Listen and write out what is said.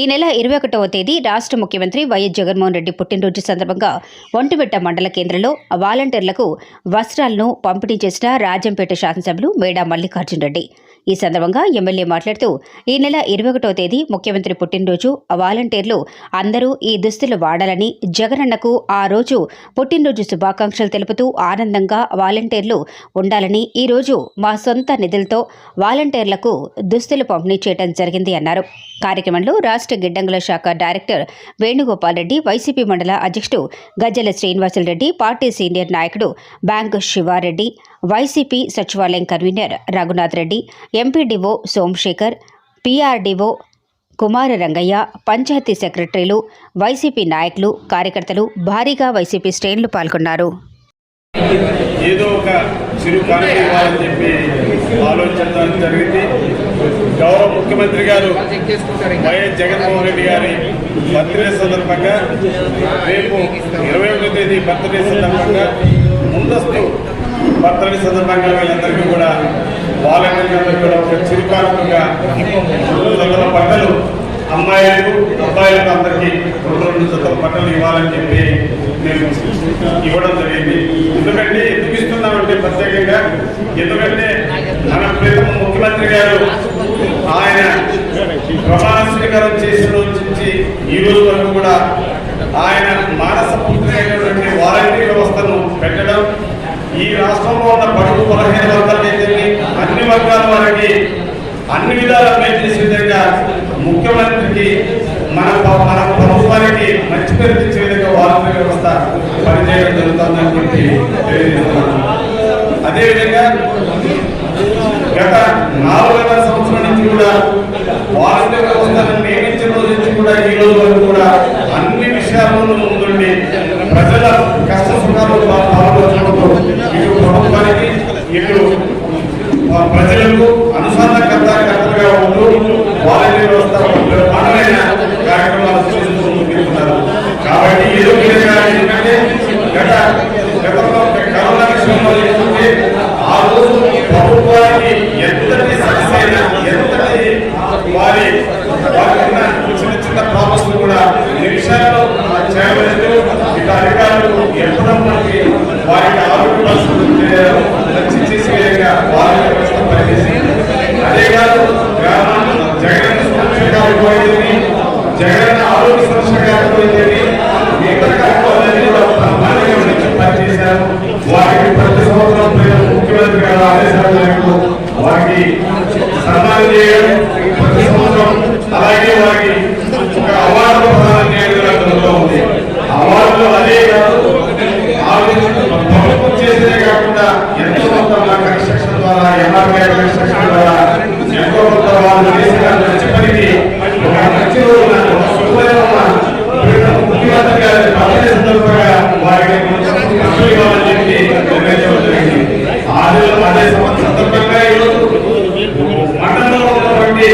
ఈ నెల ఇరవై ఒకటవ తేదీ రాష్ట్ర ముఖ్యమంత్రి వైఎస్ జగన్మోహన్ రెడ్డి పుట్టినరోజు సందర్భంగా ఒంటిమిట్ట మండల కేంద్రంలో వాలంటీర్లకు వస్త్రాలను పంపిణీ చేసిన రాజంపేట శాసనసభ్యులు మేడా మల్లికార్జున్ రెడ్డి ఈ సందర్భంగా ఎమ్మెల్యే మాట్లాడుతూ ఈ నెల ఇరవై ఒకటో తేదీ ముఖ్యమంత్రి పుట్టినరోజు. వాలంటీర్లు అందరూ ఈ దుస్తులు వాడాలని జగనన్నకు ఆ రోజు పుట్టినరోజు శుభాకాంక్షలు తెలుపుతూ ఆనందంగా వాలంటీర్లు ఉండాలని ఈ రోజు మా సొంత నిధులతో వాలంటీర్లకు దుస్తులు పంపిణీ చేయడం జరిగింది అన్నారు. కార్యక్రమంలో రాష్ట్ర గిడ్డంగుల శాఖ డైరెక్టర్ వేణుగోపాల్ రెడ్డి వైసీపీ మండల అధ్యక్షుడు గజ్జల శ్రీనివాసులరెడ్డి పార్టీ సీనియర్ నాయకుడు బ్యాంకు శివారెడ్డి వైసీపీ సచివాలయం convener Raghunath Reddy MPDO Somasekhar PRDO Kumara Rangaiah panchayat సెక్రటరీలు వైసీపీ నాయకులు కార్యకర్తలు భారీగా వైసీపీ శ్రేణులు పాల్గొన్నారు. ఏదో ఒక చిరు కానుక ఇవ్వాలని చెప్పి ఆలోచించడం జరిగింది. గౌరవ ముఖ్యమంత్రి గారు వైఎస్ జగన్మోహన్ రెడ్డి గారి బర్త్డే సందర్భంగా రేపు ఇరవై ఒకటో తేదీ బర్త్డే సందర్భంగా ముందస్తు బర్త్డే సందర్భంగా వీళ్ళందరికీ కూడా వాలంటీర్లందరికీ కూడా వందల బట్టలు అమ్మాయిలకు అబ్బాయిలకు అందరికీ రెండు రెండు జతల బట్టలు ఇవ్వాలని చెప్పి మేము ఇవ్వడం జరిగింది. ఎందుకంటే ఎందుకు ఇస్తున్నామంటే ప్రత్యేకంగా ఎందుకంటే మన ప్రీతమ ముఖ్యమంత్రి గారు ఆయన ప్రమాణ స్వీకారం చేసిన నుంచి ఈ రోజు వరకు కూడా ఆయన మానస పుత్రైనటువంటి వాలంటీర్ వ్యవస్థను పెట్టడం ఈ రాష్ట్రంలో ఉన్న బడుగు బలహీన ముఖ్యమంత్రికి మన మన ప్రభుత్వానికి మంచి పేరు తెచ్చే విధంగా వాలంటీర్ వ్యవస్థ పనిచేయడం జరుగుతుందని చెప్పి తెలియజేస్తున్నాను. అదేవిధంగా గత నాలుగైదు సంవత్సరాల నుంచి కూడా వాలంటీర్ వ్యవస్థ వారి వారికి చిన్న చిన్న ప్రాబ్లమ్స్ కూడా నిమిషాల్లో చేయలేదు. ఇక అధికారులు ఎప్పటికీ వారికి ఆరోగ్య పరిస్థితులు చేసే విధంగా వారి వ్యవస్థ పనిచేసి అదే కాదు గ్రామాల్లో జగన్ సురక్షగా అయిపోయింది. జగన్ ఆరోగ్య సురక్షగా అయిపోయింది. మిగతా కార్యక్రమాలన్నీ కూడా బ్రహ్మాండంగా మంచి పనిచేశారు. వారికి ప్రతి సంవత్సరం ముఖ్యమంత్రి గారు ఆదేశాలు వారికి సన్మానం చేయడం ప్రతి అలాగే వారికి ఒక అవార్డు ప్రదానం చేయడం ఉంది. అవార్డులు అదే కాదు ప్రభుత్వం చేసేదే కాకుండా ఎంతో కొంత మా కన్స్ట్రక్షన్ ద్వారా ఎంఆర్పీ కన్స్ట్రక్షన్ ద్వారా ఎంతో కొంత వాళ్ళు చేసిన మంచి పనికి ఒక మంచి రోజున ముఖ్యమంత్రి గారి సందర్భంగా వారికి డబ్బులు ఇవ్వాలని చెప్పి జరిగింది. ఆ రోజు అదే సందర్భంగా ఈరోజు మండలంలో ఉన్నటువంటి